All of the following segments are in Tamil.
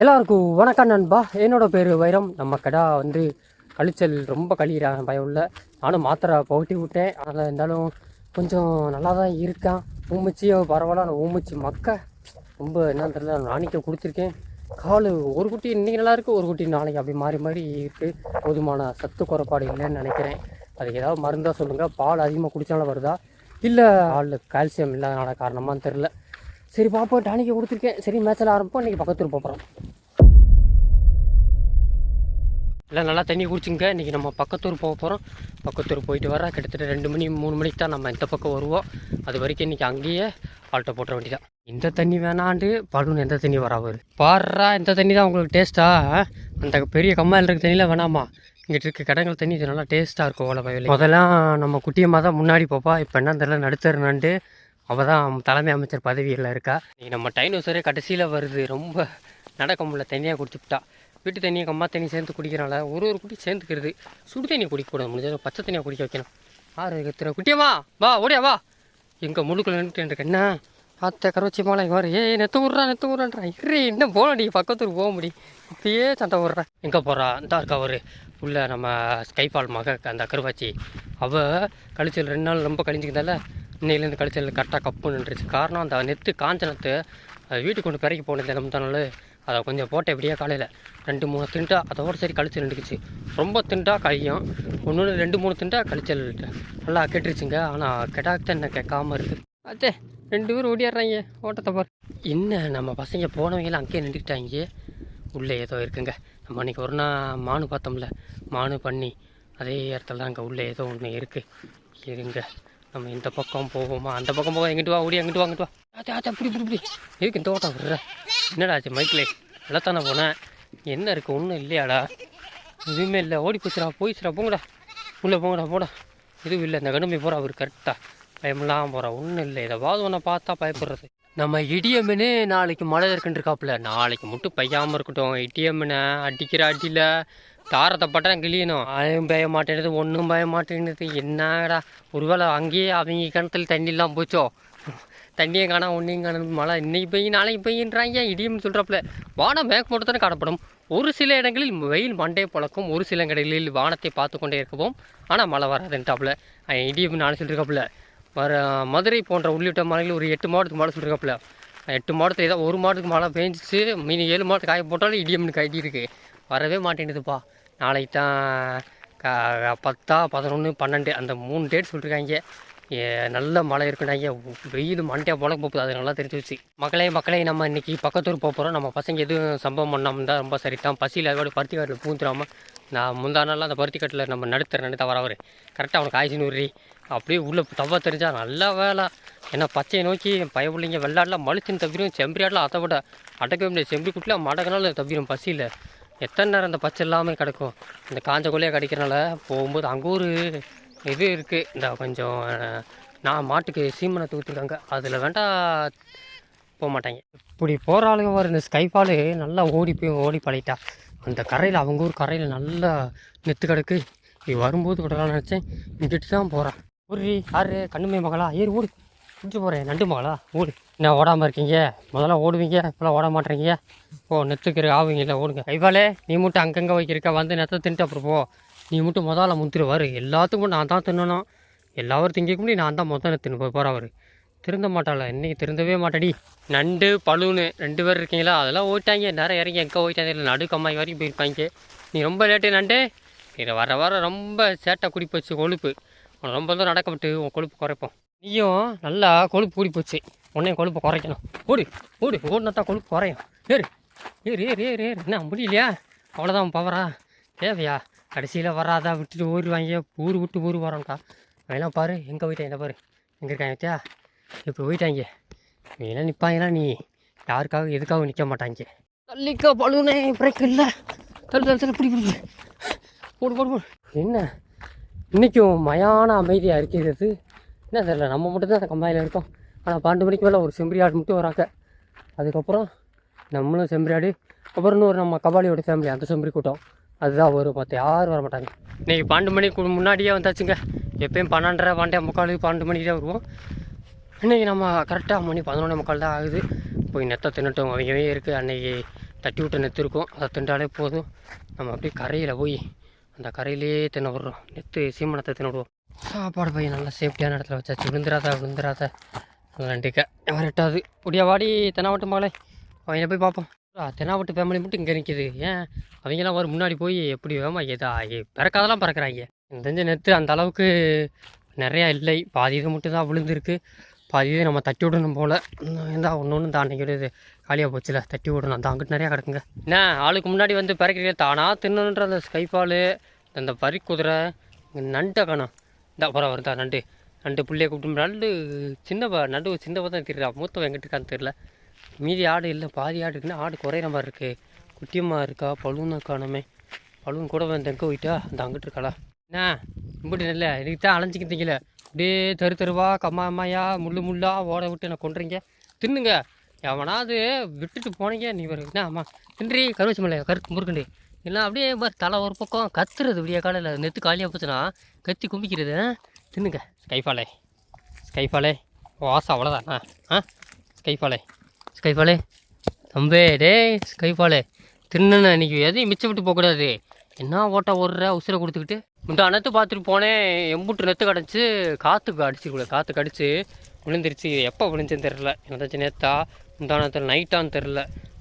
எல்லாருக்கும் வணக்கம் நண்பா. என்னோட பேர் வைரம். நம்ம கடா வந்து கழிச்சல் ரொம்ப கழிகிறான் பயம் இல்லை. நானும் மாத்திரை புகட்டி விட்டேன். அதனால் இருந்தாலும் கொஞ்சம் நல்லா தான் இருக்கான். ஊமிச்சியும் பரவாயில்ல. நான் ஊமிச்சு மக்க ரொம்ப என்னன்னு தெரியல. நாளைக்கு கொடுத்துருக்கேன். கால் ஒரு குட்டி இன்னைக்கு நல்லா இருக்குது ஒரு குட்டி நாளைக்கு அப்படி மாறி மாறி இருக்குது போதுமான சத்து குறைபாடு இல்லைன்னு நினைக்கிறேன். அதுக்கு ஏதாவது மருந்தாக சொல்லுங்கள் பால் அதிகமாக குடித்தாலும் வருதா? இல்லை பாலில் கால்சியம் இல்லாதனால காரணமான்னு தெரில சரி பார்ப்போம் டானிக்கு கொடுத்துருக்கேன். சரி மேட்சில் ஆரம்பிப்போம். இன்றைக்கி பக்கத்தூர் போகிறோம் எல்லாம் நல்லா தண்ணி குடிச்சுங்க. இன்றைக்கி நம்ம பக்கத்தூர் போக போகிறோம் பக்கத்தூர் போயிட்டு வர கிட்டத்தட்ட ரெண்டு மணி மூணு மணிக்கு தான் நம்ம இந்த பக்கம் வருவோம். அது வரைக்கும் இன்றைக்கி அங்கேயே ஆல்ட்டோ போட்டுற வேண்டியதான் இந்த தண்ணி வேணாண்டு பலூன் எந்த தண்ணி வராவது பாடுறா இந்த தண்ணி தான் உங்களுக்கு டேஸ்ட்டா அந்த பெரிய கம்மாயில் இருக்க தண்ணியில் வேணாமா? இங்கிட்ட இருக்க கடங்கள் தண்ணி இது நல்லா டேஸ்ட்டாக இருக்கும் ஓலை வயலில் முதல்லாம் நம்ம குட்டியம்மா தான் முன்னாடி போப்பா. இப்போ என்ன தெரியல நடுத்தருனான்ட்டு அவள் தான் தலைமை அமைச்சர் பதவியில் இருக்கா. இன்னைக்கு நம்ம டைனோசரே கடைசியில் வருது. ரொம்ப நடக்க முடியல. தண்ணியாக குடிச்சுட்டா வீட்டு தண்ணியை கம்மா தண்ணி சேர்ந்து குடிக்கிறனால ஒரு ஒரு குட்டி சேர்ந்துக்கிறது. சுடு தண்ணி குடிக்கக்கூடாது முடிஞ்சது பச்சை தண்ணியாக குடிக்க வைக்கணும். ஆறு கத்துற குட்டியம்மா வா ஓடியா வா. எங்கே முழுக்குள்ள நின்றுட்டு என்ன அத்தை கரவச்சி மாலை இங்கே வர ஏய் நெத்து விட்றா நெத்து விட்றான்றா இரு இன்னும் போகலடி. பக்கத்துக்கு போக முடியும் இப்பயே சண்டை விட்றேன் எங்கே போகிறா இந்த இருக்கா ஒரு உள்ள நம்ம ஸ்கைஃபால் மக அந்த கருவாச்சி. அவள் கழிச்சல் ரெண்டு நாள் ரொம்ப கழிஞ்சிக்கிறதால இன்னையிலேருந்து கழிச்சல் கரெக்டாக கப்பு நின்றுச்சு. காரணம் அந்த நெத்து காஞ்ச நெத்து வீட்டுக்கு கொண்டு பிறக்கி போனது தினமும் அதை கொஞ்சம் போட்ட எப்படியா காலையில் ரெண்டு மூணு திண்டா அதோட சரி கழிச்சல் நின்றுக்குச்சு. ரொம்ப திண்டா கழியும் ஒன்று ரெண்டு மூணு திண்டா கழிச்சல் நல்லா கெட்டுருச்சுங்க. ஆனால் கெட்டாக்கு என்ன கேட்காம இருக்குது அதே ரெண்டு பேரும் ஓடியாடுறாங்க. ஓட்டத்தை பாரு. என்ன நம்ம பசங்க போனவங்களாம் அங்கேயே நின்றுக்கிட்டாங்க. உள்ளே ஏதோ இருக்குங்க. நம்ம அன்றைக்கி ஒரு நாள் மானு பார்த்தோம்ல. மானு பண்ணி அதே இடத்துல தான் அங்கே உள்ளே ஏதோ ஒன்று இருக்குது இருங்க. நம்ம இந்த பக்கம் போவோமா? அந்த பக்கம் போவோம். எங்கிட்டு வா ஓடி அங்கிட்டு வா அங்கிட்டு வா. ஆச்சா ஆச்சா இப்படி இப்படி இப்படி எதுக்கு இந்த ஓட்டம் விடுற? என்னடா ஆச்சு மைக்கிலே நல்லா தானே போனேன். என்ன இருக்குது ஒன்றும் இல்லையாடா. எதுவுமே இல்லை. ஓடி போச்சுடா போயிச்சுடா போங்கடா. உள்ளே போங்கடா போடா. எதுவும் இல்லை. இந்த கடுமை போகிறா அவர் கரெக்டாக பயமெல்லாம் போகிறா ஒன்றும் இல்லை. ஏதாவது ஒன்றை பார்த்தா பயப்படுறது. நம்ம இடியம்னு நாளைக்கு மழை இருக்குன்றிருக்காப்புல. நாளைக்கு மட்டும் பையாமல் இருக்கட்டும். இடியம்னு அடிக்கிற அடியில் தாரத்தை பட்டம் கிளியணும் அதையும் பய மாட்டேங்குது ஒன்றும் பய மாட்டேங்குது என்னடா? ஒருவேளை அங்கேயே அவங்க கிணத்துல தண்ணிலாம் போச்சோ? தண்ணியை காணா ஒன்றையும் காணும் மழை இன்னைக்கு பெய்யும் நாளைக்கு பெய்யுன்றாங்க. இடியும்னு சொல்கிறப்பல வானம் மேற்கொண்டு தானே காணப்படும். ஒரு சில இடங்களில் வெயில் மண்டே பழக்கும். ஒரு சில இடங்களில் வானத்தை பார்த்து கொண்டே இருக்கவும். ஆனால் மழை வராதுன்ட்டாப்புல. இடியும் நானும் சொல்லியிருக்காப்புல. வர மதுரை போன்ற உள்ளிட்ட மலைகள் ஒரு எட்டு மாவட்டத்துக்கு மழை சொல்லியிருக்காப்புல எட்டு மாவட்டத்தில் ஏதோ ஒரு மாவட்டத்துக்கு மழை பெஞ்சிச்சு மீன் ஏழு மாவட்டத்துக்கு காய போட்டாலும் இடியம்னு காய்ட்டி இருக்குது வரவே மாட்டேங்குதுப்பா. நாளைக்கு தான் பத்தா பதினொன்று பன்னெண்டு அந்த மூணு டேட் சொல்லியிருக்காங்க நல்ல மழை இருக்குனாங்க வெயில் மண்டையாக போல போகுது. அது நல்லா தெரிஞ்சு வச்சு. மக்களே மக்களே நம்ம இன்னைக்கு பக்கத்தூர் போக போகிறோம் நம்ம பசங்க எதுவும் சம்பவம் பண்ணாமல் தான் ரொம்ப சரி தான் பசியில் அதோட பருத்தி காட்டில் பூந்துடாமல் நான் முந்தா நாள் அந்த பருத்தி கட்டில் நம்ம நடுத்தர நினைத்தா வரவர். அவர் கரெக்டாக அவனுக்கு ஆயிடுச்சுன்னு நூறு அப்படியே உள்ளே தவா தெரிஞ்சா நல்லா வேலை. ஏன்னா பச்சையை நோக்கி பயப்பிள்ளைங்க வெள்ளாடலாம் மழுச்சுன்னு தவிரும் செம்பரியாடலாம் அதை விட அடக்கவே முடியாது செம்பி குட்டிலாம் மடக்கினாலும் தவிரும் பசியில். எத்தனை நேரம் அந்த பச்சை இல்லாமல் கிடக்கும்? இந்த காஞ்ச கொள்ளையாக கிடைக்கிறனால போகும்போது அங்கே ஒரு இது இருக்குது இந்த கொஞ்சம் நான் மாட்டுக்கு சீமனை தூத்துருக்காங்க அதில் வேண்டா போக மாட்டாங்க. இப்படி போகிற ஆளுங்க வர இந்த ஸ்கைஃபாலு நல்லா ஓடி போய் ஓடி பழகிட்டா. அந்த கரையில் அவங்க ஊர் கரையில் நல்லா நெத்து கிடக்கு. நீ வரும்போது விடலாம்னு நினச்சேன் இங்கிட்டு தான் போகிறான் ஊர்ரி ஆறு கண்ணுமே மகளா? ஏறி ஓடு. பிடிச்சி போகிறேன் நண்டு மகளா? ஓடு. என்ன ஓடாமல் இருக்கீங்க? முதல்ல ஓடுவீங்க இப்போலாம் ஓட மாட்டேறீங்க. ஓ நெத்துக்கிற ஆவீங்கல்ல ஓடுங்க. கைவாலே நீ மட்டும் அங்கங்கே வைக்கிறக்க வந்து நெத்தை தின்ட்டு அப்புறம் போ. நீ மட்டும் முதல்ல முந்திருவார். எல்லாத்துக்கும் நான் தான் தின்னணும். எல்லாரும் திங்கிக்க முடியும். நான் தான் மொத்தம் தின்னு போய் போகிறவர் திருந்த மாட்டாள? இன்றைக்கி திருந்தவே மாட்டாடி. நண்டு பழுன்னு ரெண்டு பேர் இருக்கீங்களா? அதெல்லாம் ஓட்டாங்க நேரம் இறங்கி எங்கே ஓயிட்டாங்க இல்லை நடு கம்மாய் வரைக்கும் போயிருப்பாங்க. நீ ரொம்ப லேட்டு நண்டு. இதை வர வர ரொம்ப சேட்டை குடிப்பச்சு கொழுப்பு. ரொம்ப தான் நடக்க உன் கொழுப்பு குறைப்போம். நீயும் நல்லா கொழுப்பு கூடி போச்சு. உன்னையும் கொழுப்பை குறைக்கணும். ஓடு ஓடு ஓடுனா தான் கொழுப்பு குறையும். ஏறு ஏறு ஏறு ஏறு ஏறு. என்ன முடியலையா? அவ்வளோதான் பவரா தேவையா? கடைசியில் வராதா? விட்டுட்டு ஓடுவாங்க ஊர் விட்டு ஊர் வரோம்க்கா அதெல்லாம் பாரு எங்கே போயிட்டேன் என்ன பாரு? எங்கே இருக்காங்க பத்தியா இப்போ போயிட்டாங்க. நீலாம் நிற்பாங்களா நீ? யாருக்காக எதுக்காக நிற்க மாட்டாங்க. தள்ளிக்கா பழுனே பிரேக் இல்லை. தள்ளு தள்ளு தள்ளு. பிடி பிடிச்சி போடு. போடு போடு என்ன? இன்றைக்கும் மயான அமைதியாக இருக்கிறது என்ன தெரியல நம்ம மட்டும்தான் அந்த கம்பாயில் இருக்கோம். ஆனால் பன்னெண்டு மணிக்கு மேலே ஒரு செம்பரி ஆடு மட்டும் வராங்க. அதுக்கப்புறம் நம்மளும் செம்பரி ஆடு அப்புறம் இன்னொரு நம்ம கபாலியோட ஃபேமிலி அந்த செம்பரி கூட்டம். அதுதான் வரும். மற்ற யாரும் வர மாட்டாங்க. இன்றைக்கி பன்னெண்டு மணிக்கு முன்னாடியே வந்தாச்சுங்க. எப்பயும் பன்னெண்டரை பன்னெண்டே முக்கால் பன்னெண்டு மணிக்கு தான் வருவோம். இன்றைக்கி நம்ம கரெக்டாக மணி பதினொன்றே முக்கால் தான் ஆகுது. போய் நெத்த தின்னட்டும். அவங்கவே இருக்குது அன்றைக்கி தட்டி விட்டு நெத்து இருக்கும் அதை தின்றாலே போதும். நம்ம அப்படியே கரையில் போய் அந்த கரையிலே தின்ன விடுறோம் நெத்து சீமனத்தை தின்ன விடுவோம் சாப்பாடு போய் நல்லா சேஃப்டியான இடத்துல வச்சாச்சு. விழுந்துராத விழுந்துராத நண்டிக்க யார் எட்டாது புடியா வாடி தென்னாவட்டு மகளே. அவனை போய் பார்ப்போம் தென்னாவட்டு ஃபேமிலி மட்டும் இங்கே நிற்கிது ஏன்? அவங்கெல்லாம் ஒரு முன்னாடி போய் எப்படி வேமா ஏதா பிறக்காதெல்லாம் பறக்கிறாங்க. தெரிஞ்ச நெத்து அந்த அளவுக்கு நிறையா இல்லை. பாதி இது மட்டும் தான் விழுந்துருக்கு. பாதி நம்ம தட்டி விடணும் போல். ஏந்தா ஒன்று ஒன்று தான் அன்றைக்கி காலியாக போச்சுல தட்டி விடணும். அந்த அங்கிட்டு நிறையா கிடக்குங்க. என்ன ஆளுக்கு முன்னாடி வந்து பறக்கிறீங்க? தானாக தின்னுன்ற அந்த ஸ்கைஃபாலு அந்த பறி குதிரை நண்டை காணும். இந்த அப்புறம் வருதா நண்டு. நண்டு பிள்ளைய கூப்பிட்டு நண்டு சின்னப்பா நண்டு சின்னப்பா தான் தெரியல மூத்தவன் எங்கிட்டு இருக்கான்னு தெரியல. மீதி ஆடு இல்லை பாதி ஆடு இருக்குன்னா ஆடு குறையிற மாதிரி இருக்குது குட்டியமாக இருக்கா? பழுன்னு காணுமே. பழுவும் கூட வந்து எங்கே போயிட்டா? அந்த அங்கிட்டு இருக்காளா? என்ன இப்படி இல்லை இதுக்கு தான் அலைஞ்சிக்கிட்டீங்களே அப்படியே தெரு தெருவா கம்மா அம்மாயா முள்ளு முள்ளா ஓட விட்டு என்ன கொண்டுறீங்க தின்னுங்க. எவனாவது விட்டுட்டு போனீங்க நீ வரு என்ன அம்மா? தின்றி கருவச்சி மலை கருக்கு முருகண்டு இல்லை அப்படியே மாதிரி தலை ஒரு பக்கம் கத்துறது விடிய காலையில். நெத்து காலியாக போச்சுன்னா கத்தி கும்பிக்கிறது தின்னுங்க. ஸ்கைஃபாலே. ஸ்கைஃபாலே. வாசம் அவ்வளோதானா ஆ ஸ்கைஃபாலே. ஸ்கைஃபாலே. தம்பே டேய் ஸ்கைஃபாலே. தின்னுன்னு இன்னைக்கு எதையும் மிச்சம் விட்டு போகக்கூடாது. என்ன ஓட்ட ஓடுற உசுரை கொடுத்துக்கிட்டு. முந்தா நெத்து பார்த்துட்டு போனேன் எம்புட்டு நெத்து கிடச்சி காற்றுக்கு அடிச்சிருக்கூட காற்று கடிச்சு விழுந்துருச்சு. எப்போ விழுந்துச்சுன்னு தெரில என்னதாச்சும் நேத்தா? முந்தானத்தில் நைட்டான்னு தெரில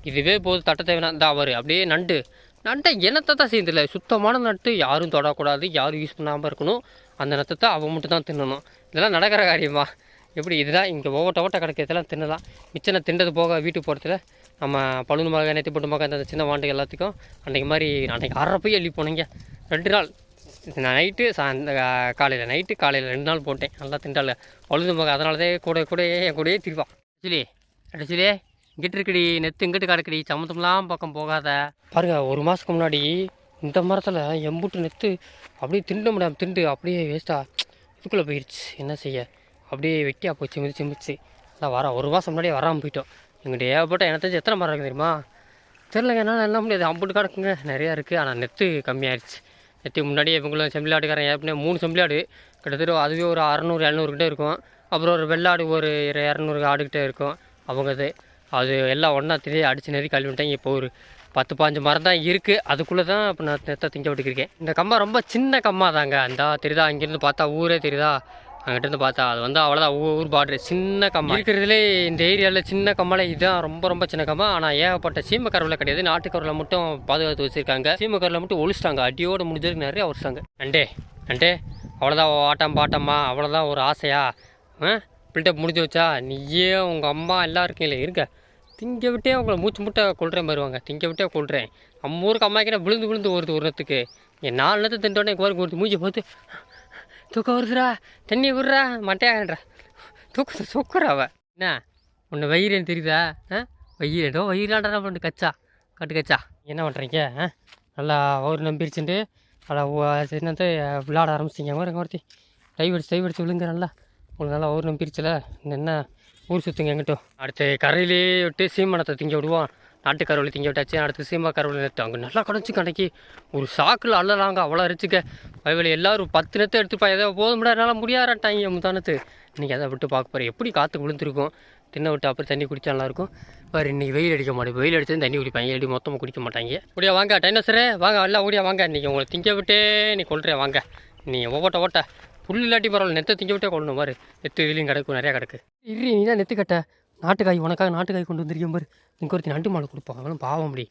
இதுவே போது தட்ட தேவைன்னா அவர் அப்படியே நண்டு. நண்டை என்னத்தை தான் செய்யறதில்ல சுத்தமான நட்டு யாரும் தொடக்கூடாது யாரும் யூஸ் பண்ணாமல் இருக்கணும். அந்த நட்டத்தை அவன் மட்டும் தான் தின்னணும். இதெல்லாம் நடக்கிற காரியமா? எப்படி? இதுதான் இங்கே ஓட்ட ஓட்ட கிடைக்கிறதெல்லாம் தின்னலாம். மிச்சனை திண்டது போக வீட்டுக்கு போகிறதுல நம்ம பழுது மகன் நேற்று போட்டு மகன் அந்த சின்ன வாண்டுகள் எல்லாத்துக்கும் அன்றைக்கு மாதிரி அன்றைக்கி அரை போய் அள்ளி போனீங்க. ரெண்டு நாள். நைட்டு அந்த காலையில் நைட்டு காலையில் ரெண்டு நாள் போட்டேன். நல்லா திண்டால. பழுது மக அதனால தான் கூட கூடயே என் கூடயே திருப்பான். ஆக்சுவலி ஆக்சுவலி இங்கிட்டு இருக்குடி நெத்து இங்கிட்டு கிடக்குடி. சம்மந்தம்லாம் பக்கம் போகாத. பாருங்க ஒரு மாதத்துக்கு முன்னாடி இந்த மரத்தில் எம்புட்டு நெத்து அப்படியே திண்ட முடியாமல் திண்டு. அப்படியே வேஸ்ட்டாக இதுக்குள்ளே போயிடுச்சு என்ன செய்ய? அப்படியே வெட்டியாக போச்சு மிதிச்சு மிதிச்சு. அதான் வர ஒரு மாதம் முன்னாடியே வராமல் போயிட்டோம். எங்கிட்ட ஏகப்பட்ட எனக்கு தெரிஞ்சு எத்தனை மரம் இருக்குது தெரியுமா? தெரிலங்க என்னால் என்ன முடியாது. அம்புட்டு கிடக்குங்க. நிறையா இருக்குது ஆனால் நெத்து கம்மியாயிருச்சு. நெத்து முன்னாடியே இவங்களும் செம்பிளாடுக்காரன் ஏற்கனவே மூணு செம்பிளாடு கிட்டத்தட்ட அதுவே ஒரு அறநூறு எழுநூறுக்கிட்ட இருக்கும். அப்புறம் ஒரு வெள்ளாடு ஒரு இரநூறு ஆடுகிட்ட இருக்கும். அவங்கது அது எல்லாம் ஒன்றா திடீர் அடிச்சு நெறி கழுவி விட்டாங்க. இப்போ ஒரு பத்து பாஞ்சு மரம் தான் இருக்குது அதுக்குள்ளே தான் இப்போ நான் நெத்தை திங்க விட்டுக்கிருக்கேன். இந்த கம்மா ரொம்ப சின்ன கம்மா தாங்க அந்த தெரியுதா இங்கேருந்து பார்த்தா ஊரே தெரியுதா அங்கிட்டிருந்து பார்த்தா அது வந்து அவ்வளோதான் ஊர் பார்டர் சின்ன கம்மா இருக்கிறதுலே இந்த ஏரியாவில் சின்ன கம்மலை இதுதான் ரொம்ப ரொம்ப சின்ன கம்மா. ஆனால் ஏகப்பட்ட சீமக்கரவில் கிடையாது. நாட்டுக்கரவில் மட்டும் பாதுகாத்து வச்சுருக்காங்க. சீமக்கரவில் மட்டும் ஒழிச்சிட்டாங்க. அடியோடு முடிஞ்சதுக்கு நிறைய ஒழிச்சிட்டாங்க. நண்டே நண்டே அவ்வளோதான் ஆட்டம் பாட்டம்மா. அவ்வளோதான் ஒரு ஆசையா? ஆ? பில்டப் முடிஞ்சு வச்சா நீயே உங்கள் அம்மா எல்லாம் இருக்கீங்களே இருக்க திங்க விட்டே உங்களை மூச்சு முட்டை கொள்றேன் வருவாங்க திங்க விட்டே கொள்றேன் நம்ம ஊருக்கு அம்மாக்கிட்ட விழுந்து விழுந்து வருது ஒரு நேரத்துக்கு. என் நாலு நேரத்தை திண்டோடனே கோருக்கு ஒரு மூஞ்சி பார்த்து தூக்கம் வருதுடா தண்ணி விடுறா? மட்டையாகன்றா. தூக்கத்தை சொக்குறா அவ. என்ன? உன்னை வயிறுன்னு தெரியுதா? ஆ? வயிறு வயிறாண்டா பண்ணு கச்சா. கட்டு கச்சா. என்ன பண்ணுறீங்க ஆ? நல்லா ஒரு நம்பிருச்சுட்டு நல்லா என்னது விளாட ஆரம்பிச்சிங்க மாதிரி ஒருத்தி. டைவ் அடிச்சு டைவ் அடிச்சு விழுங்க நல்லா. உங்களுக்கு நல்லா ஒரு நம்பிருச்சுல. என்ன ஊர் சுற்றுங்க எங்கிட்டும். அடுத்து கரையிலே விட்டு சீமானத்தை திங்க விடுவோம் நாட்டு கருவலை திங்க விட்டாச்சு அடுத்து சீமா கருவலை நெத்து அங்கே நல்லா கிடச்சி கடைக்கு ஒரு சாக்கில் அள்ளலாங்க அவ்வளோ அரிச்சிக்க. வயவெளி எல்லாரும் பத்து நேரத்தை எடுத்துப்பா ஏதோ போதும் முடியாது என்னால் முடியாதாட்டாங்க முந்தானத்து. இன்றைக்கி அதை விட்டு பார்க்க போகிறேன் எப்படி காற்று விழுந்துருக்கும்? தின்ன விட்டு அப்புறம் தண்ணி குடிச்சா நல்லா இருக்கும். பாரு இன்றைக்கி வெயில் அடிக்க மாட்டேன். வெயில் அடித்தது தண்ணி குடிப்பாங்க. எப்படி மொத்தமாக குடிக்க மாட்டாங்க. ஓடியா வாங்க டைனோசரே வாங்க எல்லாம் ஓடியா வாங்க. இன்றைக்கி உங்களை திங்க விட்டே நீ கொள்றேன் வாங்க. நீ ஓட்ட ஓட்ட. புல் இல்லாட்டி பரவாயில்ல நெத்தை திங்க விட்டே கொள்ளணும் பாரு. நெத்து இதுலேயும் கிடக்கும் நிறையா கிடக்கு. இரு நீ தான் நெத்து கட்ட. நாட்டுக்காய் உனக்காக நாட்டுக்காய் கொண்டு வந்திருக்கேன் பாரு. இங்கே ஒருத்தி நண்டு மாலை கொடுப்பான் அவனும் பாவம் அப்படி.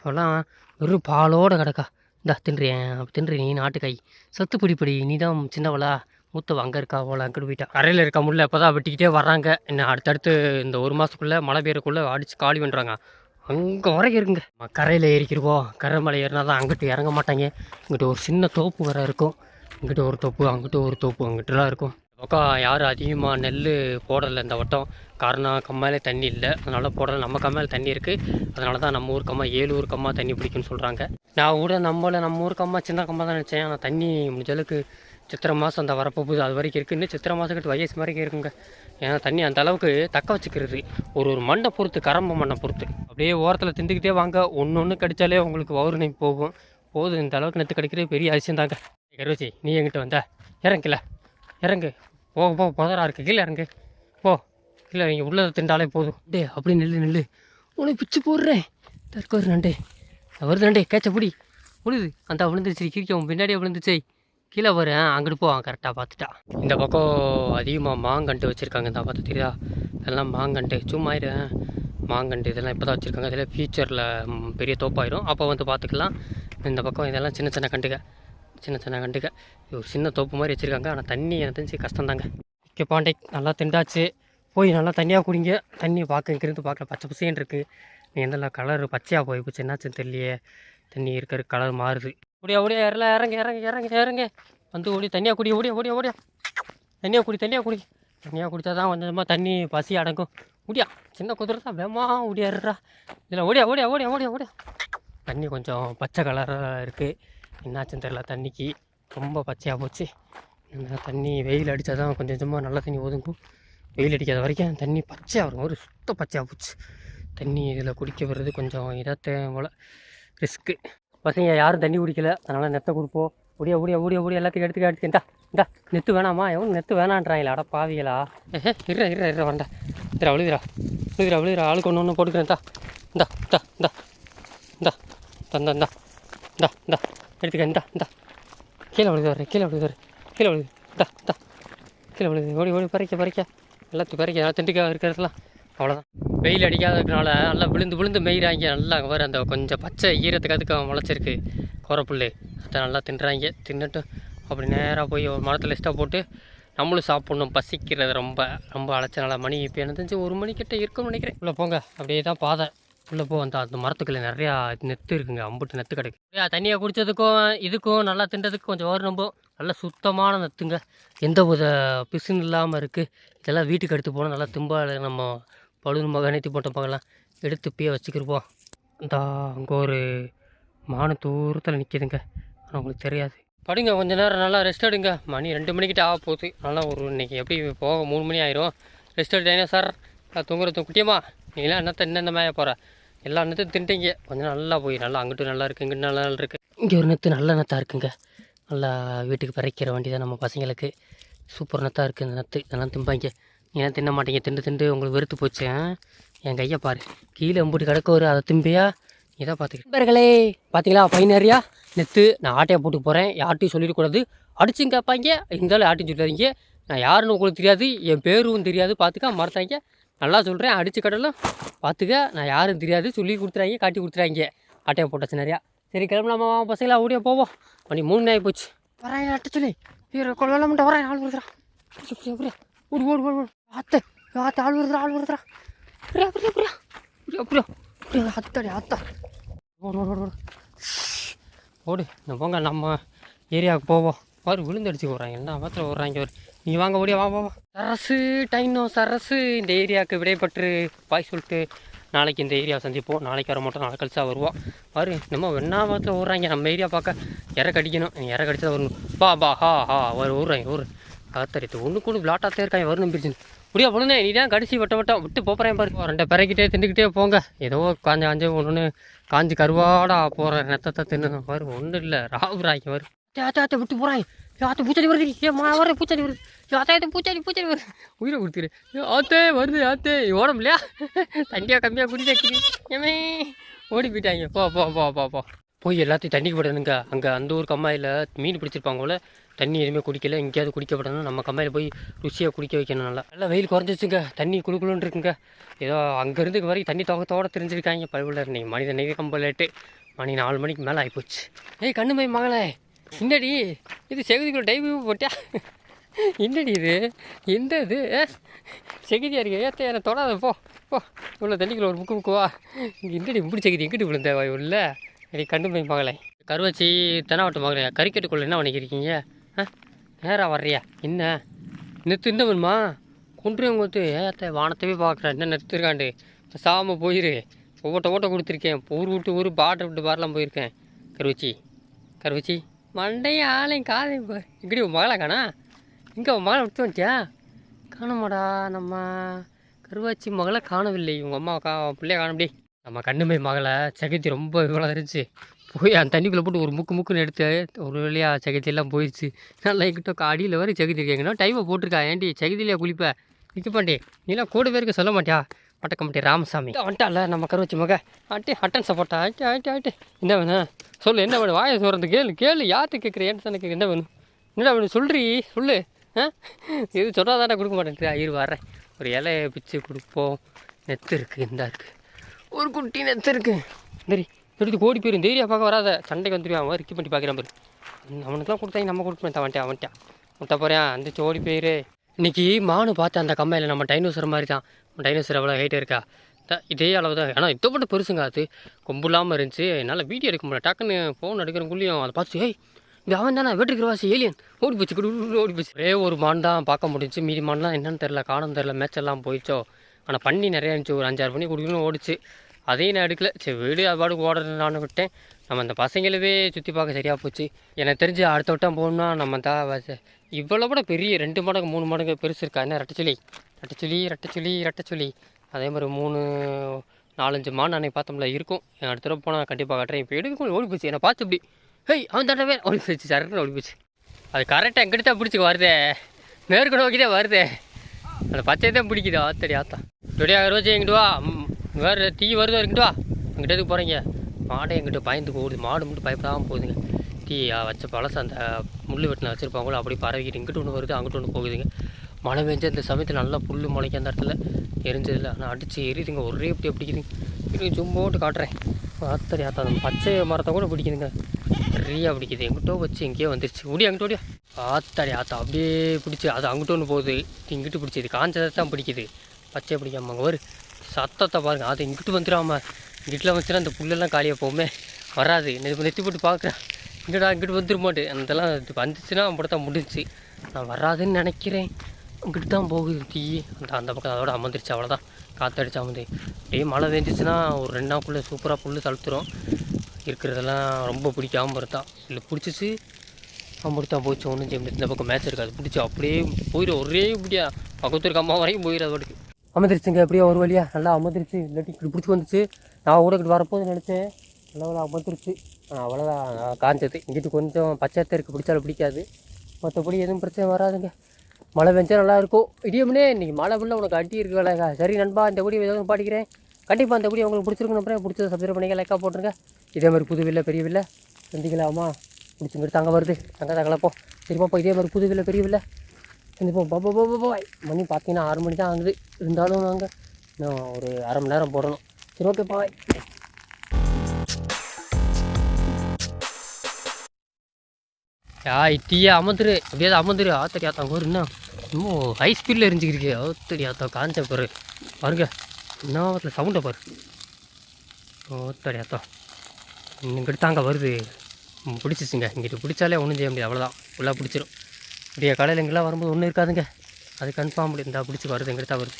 அவெல்லாம் வெறும் பாலோட கிடக்கா. இந்தா தின்றியன் அப்படி தின்று நீ நாட்டுக்காய். சத்து பிடிப்படி நீ தான் சின்னவளா. மூத்தவ அங்கே இருக்கா அவளை அங்கிட்டு போயிட்டா. கரையில் இருக்க முள்ள இப்போ தான் வெட்டிக்கிட்டே வர்றாங்க. என்ன அடுத்தடுத்து இந்த ஒரு மாதத்துக்குள்ளே மழை பெய்யறக்குள்ளே அடித்து காலி பண்ணுறாங்க அங்கே வரைக்கும் இருக்குங்க கரையில் ஏறிக்கிடுவோம் கரை மலை ஏறினா தான் அங்கிட்டு இறங்க மாட்டாங்க. இங்கிட்டு ஒரு சின்ன தோப்பு வர இருக்கும். இங்கிட்ட ஒரு தோப்பு அங்கிட்ட ஒரு தோப்பு அங்கிட்டலாம் இருக்கும். பக்கம் யாரும் அதிகமாக நெல் போடலை இந்த வட்டம். காரணம் கம்மாலே தண்ணி இல்லை. அதனால் போடலை. நம்ம கம்மாயில் தண்ணி இருக்குது அதனால தான் நம்ம ஊர் கம்மா ஏழு ஊர் கம்மா தண்ணி பிடிக்குன்னு சொல்கிறாங்க நான் கூட நம்மள நம்ம ஊர் கம்மா சின்ன கம்மா தான் நினச்சேன். ஆனால் தண்ணி முடிஞ்சளவுக்கு சித்திரை மாதம் அந்த வரப்போகுது. அது வரைக்கும் இருக்குது இன்னும் சித்திரை மாதத்துக்கு வயசு வரைக்கும் இருக்குங்க. ஏன்னா தண்ணி அந்த அளவுக்கு தக்க வச்சுக்கிறது. ஒரு ஒரு மண்ணை பொறுத்து கரம்ப மண்ணை பொறுத்து. அப்படியே ஓரத்தில் திண்டுக்கிட்டே வாங்க. ஒன்று ஒன்று கடித்தாலே உங்களுக்கு வவுரணை போகும். போதும். இந்த அளவுக்கு நெத்து கிடைக்கிறது பெரிய அதிசயம் தாங்க கருவச்சி நீ எங்கிட்ட வந்த? இறங்கில. இறங்கு. போக போக புதரா இருக்குது கீழே இறங்கு. போ. இல்லை நீங்கள் உள்ளதை திண்டாலே போதும். டே அப்படி நெல்லு நெல்லு. உனக்கு பிச்சு போடுறேன். தற்கொரு நண்டே. வருது நண்டே. கேட்ச பிடி. விழுது அந்த விழுந்துருச்சு. கிரிக்க பின்னாடியே விழுந்துச்சு கீழே வரேன் அங்கிட்டு போவான் கரெக்டாக பார்த்துட்டா இந்த பக்கம் அதிகமாக மாங்கண்டு வச்சுருக்காங்க. இந்த பார்த்து தெரியுதா? இதெல்லாம் மாங்கண்டு சும்மா ஆயிடுவேன் மாங்கண்டு இதெல்லாம் இப்போ தான் வச்சுருக்காங்க இதெல்லாம் ஃபியூச்சரில் பெரிய தோப்பாயிரும். அப்போ வந்து பார்த்துக்கலாம். இந்த பக்கம் இதெல்லாம் சின்ன சின்ன கண்டுகள் சின்ன சின்ன கண்டுக்க. ஒரு சின்ன தோப்பு மாதிரி வச்சுருக்காங்க. ஆனால் தண்ணி எனக்கு தெரிஞ்சு கஷ்டம் தாங்க ஓகே பாண்டே நல்லா திண்டாச்சு. போய் நல்லா தண்ணியாக குடிங்க. தண்ணி பார்க்க இங்கேருந்து பார்க்கல பச்சை பசேன்னு இருக்குது நீ எந்த கலர் பச்சையாக போய் போச்சு? என்னாச்சுன்னு தெரியலையே. தண்ணி இருக்கிற கலர் மாறுது. ஓடியா ஓடியா இறல இறங்க இறங்க இறங்க இறங்க. வந்து ஓடி தண்ணியாக குடி ஓடியா ஓடியா ஓடியா. தண்ணியாக குடி தண்ணியாக குடி. தண்ணியாக குடித்தா தான் கொஞ்சமாக தண்ணி பசி அடங்கும். ஓடியா சின்ன குதிரை தான் வேமா ஓடியாடுறா இதில் ஓடியா ஓடியா ஓடியா ஓடியா ஓடியா. தண்ணி கொஞ்சம் பச்சை கலராக இருக்குது என்னாச்சுன்னு தெரில தண்ணிக்கு ரொம்ப பச்சையாக போச்சு. தண்ணி வெயில் அடித்தா தான் கொஞ்சம் கொஞ்சமாக நல்ல தண்ணி ஒதுங்கும். வெயில் அடிக்காத வரைக்கும் தண்ணி பச்சையாக வரும். ஒரு சுத்த பச்சையாக போச்சு. தண்ணி இதில் குடிக்க வர்றது கொஞ்சம் இதாக தேவை ரிஸ்க்கு பசங்க யாரும் தண்ணி குடிக்கல. அதனால் நெத்தை கொடுப்போம். ஓடியா ஓடியா ஓடியா ஓடியா எல்லாத்தையும் எடுத்துக்க எடுத்துக்கிட்டா இந்தா நெத்து வேணாமா? எவன் நெத்து வேணான்றாங்களா. அட பாவிகளா. ஏஹே இற இற இற வேண்டா. இதிரா விழுதுரா விழுதுரா விழுதுரா ஆளுக்கு ஒன்று ஒன்று போட்டுக்கிறேன். தா இந்தா இந்தா இந்தா இந்தா தந்தா இந்தா இந்தா இந்தா. எடுத்துக்க இந்தா இந்தா. கீழே விழுது வர்றேன் கீழே விழுது வர்றேன் கீழே விழுது இந்தா இந்தா. கீழே விழுது ஓடி ஓடி பறிக்க பறிக்க. எல்லாத்தையும் பறிக்க நல்லா திண்டுக்காக இருக்கிறதுலாம் அவ்வளோதான் வெயில் அடிக்காததுனால நல்லா விழுந்து விழுந்து மெயிறாங்க. நல்லா அங்கே வர அந்த கொஞ்சம் பச்சை ஈரத்துக்கு அதுக்கு முளைச்சிருக்கு. கோரப்புல் அதை நல்லா தின்றாங்க. தின்னுட்டும் அப்படி நேராக போய் ஒரு மரத்தில் லிஸ்ட்டாக போட்டு நம்மளும் சாப்பிட்ணும். பசிக்கிறது ரொம்ப ரொம்ப அலைச்சனால மணி இப்போ எனக்கு தெரிஞ்சு ஒரு மணிக்கிட்ட இருக்கும்னு நினைக்கிறேன். உள்ளே போங்க. அப்படியே தான் பாதை. உள்ளே போ அந்த அந்த மரத்துக்குள்ள நிறையா நெத்து இருக்குங்க அம்புட்டு நெத்து கிடைக்கு. நிறையா தண்ணியை குடித்ததுக்கும் இதுக்கும் நல்லா தின்றதுக்கும் கொஞ்சம் வரும் ரொம்ப. நல்லா சுத்தமான நெத்துங்க. எந்த வித பிசுன்னு இல்லாமல் இருக்குது இதெல்லாம் வீட்டுக்கு எடுத்து போனால் நல்லா திம்பால் நம்ம பழுது மகனேத்தி போட்ட பகலாம் எடுத்து இப்பயே வச்சுக்கிருப்போம். இந்த அங்கே ஒரு மான தூரத்தில் நிற்கிதுங்க ஆனால் உங்களுக்கு தெரியாது. படுங்க கொஞ்ச நேரம் நல்லா ரெஸ்ட் எடுங்க. மணி ரெண்டு மணிக்கிட்ட ஆக போகுது. நல்லா ஒரு இன்னைக்கு எப்படி போக மூணு மணி ஆயிரும். ரெஸ்ட் எடுத்தேன் சார் தூங்குறது குட்டியம்மா. நீங்களாம் என்னத்த என்னென்ன மேய போகிற எல்லா நெத்தும் தின்ட்டீங்க. கொஞ்சம் நல்லா போய் நல்லா அங்கிட்டும் நல்லா இருக்குது இங்கிட்டு நல்லா இருக்குது இங்கே ஒரு நெத்து நல்ல நெத்தாக இருக்குங்க. நல்லா வீட்டுக்கு பறைக்கிற வண்டி தான் நம்ம பசங்களுக்கு. சூப்பர் நெத்தாக இருக்குது இந்த நெத்து இதெல்லாம் திம்பாங்க. ஏன் தின்ன மாட்டீங்க. திண்டு திண்டு உங்களுக்கு வெறுத்து போச்சு? என் கையை பாரு. கீழே எம்பூட்டி கிடக்க ஒரு அதை திம்பியா? இதை பார்த்துக்கிட்டு பார்த்தீங்களா பைனரியா நெத்து. நான் ஆட்டையை போட்டு போகிறேன் யார்ட்டையும் சொல்லிடக்கூடாது அடிச்சும் கேட்பாங்க இருந்தாலும் யார்ட்டையும் சொல்லாதீங்க. நான் யாருன்னு உங்களுக்கு தெரியாது. என் பேரும் தெரியாது. பார்த்துக்க மறத்தாங்க நல்லா சொல்கிறேன் அடிச்சு கடலும். பார்த்துக்க நான் யாரும் தெரியாது. சொல்லி கொடுத்துறாங்க காட்டி கொடுத்துறாங்க. ஆட்டையை போட்டாச்சு நிறையா. சரி கிளம்பலாமா வாங்க பசங்களா ஓடியா போவோம். மணி மூணு நாய் போச்சு. வரேன் அட்ட சொல்லி. கொள்ளலாம் மட்டும் வரேன் ஆள் வருதுடா. அப்படியா அப்படியா ஓடு ஓடு ஓடு ஓடு. ஆத்த ஆத்த ஆள் வருதுடா ஆள் வருதுடா. அப்படியா அப்படியா அப்படியா அப்படியா அப்படியா அப்படியா அத்தாடி அத்தா ஓடு ஓடு ஓடு ஓடு. ஓடு இந்த போங்க நம்ம ஏரியாவுக்கு போவோம். பாரு விழுந்தடிச்சு விடுறாங்க என்ன பத்தில் விடுறாங்க ஒரு நீ வாங்க ஓடியா வா வா வா. சரசு டைனோ சரசு. இந்த ஏரியாவுக்கு விடைபெற்று பாய் சொல்லிட்டு நாளைக்கு இந்த ஏரியா சந்திப்போம். நாளைக்கு வர மாட்டோம் நாளை கழிச்சா வருவோம். பாரு நம்ம வெண்ணாவத்தில் ஓடுறாங்க. நம்ம ஏரியா பார்க்க இற கடிக்கணும் இற கடிச்சா வரணும் பா பா ஹா ஹா வரு ஊடுறாங்க ஊர் காத்தரித்து ஒன்று கூட விளாட்டாத்தே இருக்காங்க. வரணும் பிரிச்சு முடியா பொழுதே நீ தான் கடிச்சி வட்ட வட்டம் விட்டு போகிறேன் பாரு. ரெண்டை பிறகிட்டே திண்டுக்கிட்டே போங்க. ஏதோ காஞ்ச காஞ்ச ஒன்று காஞ்சி கருவாடா போகிற நெத்தத்தை தின்னு பாரு ஒன்றும் இல்லை ராவுராய்க்கு பாரு. ஆத்த விட்டு போகிறாய் யாத்த பூச்சாடி வருது? ஏ மா வர பூச்சாடி வருது. ஆத்தாயத்தை பூச்சாடி பூச்சாடி வருது. உயிரை கொடுத்துரு. ஏ, ஆத்தே வருது ஆத்தே. ஓடம் இல்லையா? தண்ணியாக கம்மியாக குடி ஏமே. ஓடி போயிட்டாங்க. போ போ போ போ போ. போய் எல்லாத்தையும் தண்ணிக்கு விடணுங்க அங்கே அந்த ஊர் கம்மாயில் மீன் பிடிச்சிருப்பாங்க போல். தண்ணி எதுவுமே குடிக்கல. எங்கேயாவது குடிக்க விடணும் நம்ம கம்மாயில் போய் ருசியாக குடிக்க வைக்கணும் நல்லா. நல்லா வெயில் குறைஞ்சிச்சுங்க தண்ணி குளுக்குளுன்னு இருக்குங்க. ஏதோ அங்கேருந்து வரைக்கும் தண்ணி தோகத்தோட தெரிஞ்சிருக்காங்க பழுவில் நீங்கள் மனித நெய் கம்பலேட்டு மணி நாலு மணிக்கு மேலே ஆகிப்போச்சு ஏய் கண்ணுமை மகளே. என்னடி இது செகுதிக்குள்ள டைவ் போட்டியா என்னடி இது? எந்த இது? செகுதியாக இருக்கு? ஏத்த என்ன தொடாத போ போ. இவ்வளோ தண்ணிக்குள்ள ஒரு முக்கு முக்குவா இங்கே என்னடி இப்படி செகுதி? எங்கிட்டு விழுந்த? உள்ள. அடி கண்டு போய் மகளே கருவச்சி தெனாவட்ட மகளே கறிக்கட்டுக்குள்ள என்ன பண்ணிக்கிறீங்க ஆ? நேராக வர்றியா? என்ன? நிறுத்து என்ன வேணுமா? கொன்றும் கொத்து ஏத்த வானத்தவே பார்க்குறேன் என்ன நிறுத்திருக்காண்டு சாம போயிரு. ஓட்ட ஓட்ட கொடுத்துருக்கேன். ஊர் விட்டு ஊர் பாட்டை விட்டு பாரெலாம் போயிருக்கேன். கருவச்சி கருவச்சி. மண்டையும் ஆளையும் காதையும் பாரு. இப்படி உன் மகளை காணா? இங்கே உன் மகளை விட்டு வந்துட்டியா? காணமாடா நம்ம. கருவாச்சி மகளை காணவில்லை. உங்கள் அம்மா கா பிள்ளைய காணும்டி நம்ம கண்ணுமை மகளை சகத்தி ரொம்ப இவ்வளோ இருந்துச்சு. போய் அந்த தண்ணிக்குள்ளே போட்டு ஒரு முக்கு முக்குன்னு எடுத்து ஒரு வழியாக சகத்தி எல்லாம் போயிடுச்சு நல்லா எங்கிட்ட அடியில் வரை சகதி இருக்கீங்கன்னா டைமை போட்டிருக்கா. ஏன்டி சகதியிலே குளிப்பேன் நிற்க பாண்டி நீலாம் கூட பேருக்கு சொல்ல மாட்டியா? மட்டக்கம்பட்டி ராமசாமி. வந்துட்டால நம்ம கருவச்சி மக. ஆட்டி அட்டன் சப்போட்டா ஆட்டி ஆட்டி ஆட்டி. என்ன வேணும் சொல்லு என்ன வேணும் வாயை சொல்கிறது கேளு கேளு யார்கிட்ட கேட்குறேன் எனக்கு என்ன வேணும் என்னடா வேணும் சொல்றி சொல்லு. ஆ? இது சொன்னால் தானே கொடுக்க மாட்டேன். ஐயர் வரேன். ஒரு இலையை பிச்சு கொடுப்போம். நெத்து இருக்குது இந்த இருக்குது ஒரு குட்டி நெத்து இருக்குது சரி எடுத்து ஓடி போயிரும் தைரியா பார்க்க வராத. சண்டைக்கு வந்துடுவான் அவன் ரிக்கி பண்ணி பார்க்குறான் பாரு. அவனுக்குலாம் கொடுத்தாங்க நம்ம கொடுப்பேன் வந்துட்டான் அவன்ட்டா முட்டை போகிறேன் அந்த ஓடி போயிரு. இன்றைக்கி மானு பார்த்தேன் அந்த கம்மையில் நம்ம டைனோசர் மாதிரி தான். டைனோசர் அவ்வளோ ஹைட் இருக்கா? த- இதே அளவு தான் ஏன்னா இதை மட்டும் பெருசுங்க அது கொம்பு இல்லாமல் இருந்துச்சு. என்னால் வீடியோ எடுக்க முடியல. டக்குன்னு ஃபோன் எடுக்கிறக்குள்ளேயும் அதை பார்த்து ஏய் இது அவன் தானே? வெட்டுக்கிறவாசி ஏலியன் ஓடி போச்சு குடு குடு ஓடி போச்சு. ஒரே ஒரு மான் தான் பார்க்க முடிஞ்சு மீதி மான்லாம் என்னன்னு தெரில காணும் தெரில மேட்செல்லாம் போயிடுச்சோ. ஆனால் பண்ணி நிறையா இருந்துச்சு. ஒரு அஞ்சாறு பண்ணி குடிக்கணும் ஓடிச்சு. அதையும் நான் எடுக்கல. சரி வீடு அது பாட்டுக்கு நான் விட்டேன். நம்ம அந்த பசங்களவே சுற்றி பார்க்க சரியாக போச்சு. எனக்கு தெரிஞ்சு அடுத்த வட்டம் போகணுன்னா நம்ம தான் இவ்வளோ கூட பெரிய ரெண்டு மடங்கு மூணு மடங்கு பெருசு இருக்கா? என்ன ரெட்டச்சலி ரெட்டச்சுளி ரெட்டச்சுளி ரெட்டச்சுளி அதே மாதிரி மூணு நாலஞ்சு மான் அன்னைக்கு பார்த்தோம்ல இருக்கும். என் அடுத்த தடவை போனால் கண்டிப்பாக கட்டுறேன். இப்போ எடுக்க ஓடி போச்சு? என்னை பார்த்து இப்படி. ஹெய் அவன் தடவை ஓடி போச்சு சரட்டு ஓடி போச்சு. அது கரெக்டாக எங்கிட்ட தான் பிடிச்சி வருதே. மேற்கு நோக்கி தான் வருதே. அந்த பச்சை தான் பிடிக்குது. ஆத்தடி ஆத்தா. டொடியா ரோஜி எங்கிட்டு வா. வேறு டீ வருதோ இங்கிட்டு வா. எங்கிட்ட எதுக்கு போகிறீங்க மாடை எங்கிட்ட பயந்து போகுது மாடு மட்டும் பயப்படாமல் போகுதுங்க. டீ வச்ச பழசம் அந்த முள் வெட்டின வச்சுருப்பாங்களோ அப்படி பரவிக்கிட்டு இங்கிட்டு ஒன்று வருது அங்கிட்டு ஒன்று போகுதுங்க. மழை பெஞ்சு இந்த சமயத்தில் நல்லா புல் முளைக்க அந்த இடத்துல. எரிஞ்சதில்ல. ஆனால் அடித்து எரியுதுங்க. ஒரே இப்படி பிடிக்குதுங்க இது சும்போட்டு காட்டுறேன். ஆத்தரி ஆத்தா அந்த பச்சை மரத்தை கூட பிடிக்குதுங்க. நிறையா பிடிக்குது. எங்கிட்டோ வச்சு எங்கேயோ வந்துருச்சு. முடியும் அங்கிட்ட ஓடியா ஆத்தாடி ஆத்தா அப்படியே பிடிச்சி. அது அங்கிட்ட ஒன்று போகுது. இங்கிட்டு பிடிச்சிது காஞ்சதை தான் பிடிக்குது. பச்சையை பிடிக்காம அங்கே வரு. சத்தத்தை பாருங்க. அது இங்கிட்டு வந்துடாம. இங்கிட்டில் வந்துச்சுன்னா அந்த புல்லெல்லாம் காலியாக போகுமே. வராது. நெத்தி நெத்தி போட்டு பார்க்குறேன். இங்கடா இங்கிட்டு வந்துருமாட்டு. அதெல்லாம் இது வந்துச்சுன்னா அப்படி தான் முடிஞ்சுச்சு. நான் வராதுன்னு நினைக்கிறேன். இங்கிட்டு தான் போகுது தீ அந்த அந்த பக்கம் அதோட அமர்ந்துருச்சு அவ்வளோதான் காற்றடிச்சு அமர்ந்து. டே மழை வேஞ்சிச்சுன்னா ஒரு ரெண்டு நாளுக்குள்ளே சூப்பராக புல் தளர்த்துரும் இருக்கிறதெல்லாம் ரொம்ப பிடிக்காம இருந்தான் இல்லை பிடிச்சிச்சு அப்படித்தான் போச்சு ஒன்றும் செய்ய முடியாது. இந்த பக்கம் மேட்ச் இருக்காது. பிடிச்சி அப்படியே போயிடும் ஒரே இப்படியா. பக்கத்து இருக்க அம்மா வரைக்கும் போயிடும் அதோடு அமர்ந்துருச்சுங்க அப்படியே ஒரு வழியாக நல்லா அமர்ந்துருச்சு. இல்லாட்டி இப்படி பிடிச்சி வந்துச்சு. நான் ஊடக்கிட்டு வரப்போது நினச்சேன். நல்லா அமர்ந்துருச்சு. அவ்வளோதான் காஞ்சது. இங்கிட்டு கொஞ்சம் பச்சை இருக்குது பிடிச்சாலும் பிடிக்காது. மற்றபடி எதுவும் பிரச்சனை வராதுங்க. மழை பெஞ்சா நல்லாயிருக்கும். இடியம்னே இன்னைக்கு மழை ஃபுல்லாக உனக்கு அடி இருக்கு வேலைக்கா. சரி நண்பா இந்த வீடியோ ஏதாவது பாடிக்கிறேன். கண்டிப்பாக அந்த வீடியோ உங்களுக்கு பிடிச்சிருக்கணும் அப்புறம் பிடிச்சதை சப்ஸ்கிரைப் பண்ணிக்க லைக்காக போட்டுருங்க. இதே மாதிரி புது வில்ல பெரிய வில்ல சந்திக்கலாமா? பிடிச்சிங்கிட்டு வருது. தங்க தங்கலப்போ சரி பாப்பா இதே மாதிரி புது வில்ல பெரிய வில்ல சந்திப்போம். பாப்பா பாப்பா பாய் மணி பார்த்தீங்கன்னா ஆறு மணி தான் ஆகுது. இருந்தாலும் நாங்கள் இன்னும் ஒரு அரை மணி நேரம் போடணும். சரி ஓகே பாய் யா டீயா அமர்ந்துரு அப்படியாவது அமர்ந்துரு ஆத்தடி ஆத்தா ஒரு என்ன ரொம்ப ஹை ஸ்பீடில் எரிஞ்சுக்கிருக்கு. ஆத்தடி அத்தா காஞ்ச பாரு. பாருங்க என்ன சவுண்டை பாரு. ஓத்தடி அத்தா இங்கிட்டு தாங்க வருது. பிடிச்சிச்சுங்க. இங்கிட்டு பிடிச்சாலே ஒன்றும் செய்ய முடியாது. அவ்வளோதான் ஃபுல்லாக பிடிச்சிரும். இப்படியே காலையில் இங்கெல்லாம் வரும்போது ஒன்றும் இருக்காதுங்க. அது கன்ஃபார்ம் இந்த பிடிச்சி வருது எங்கிட்ட தான் வருது.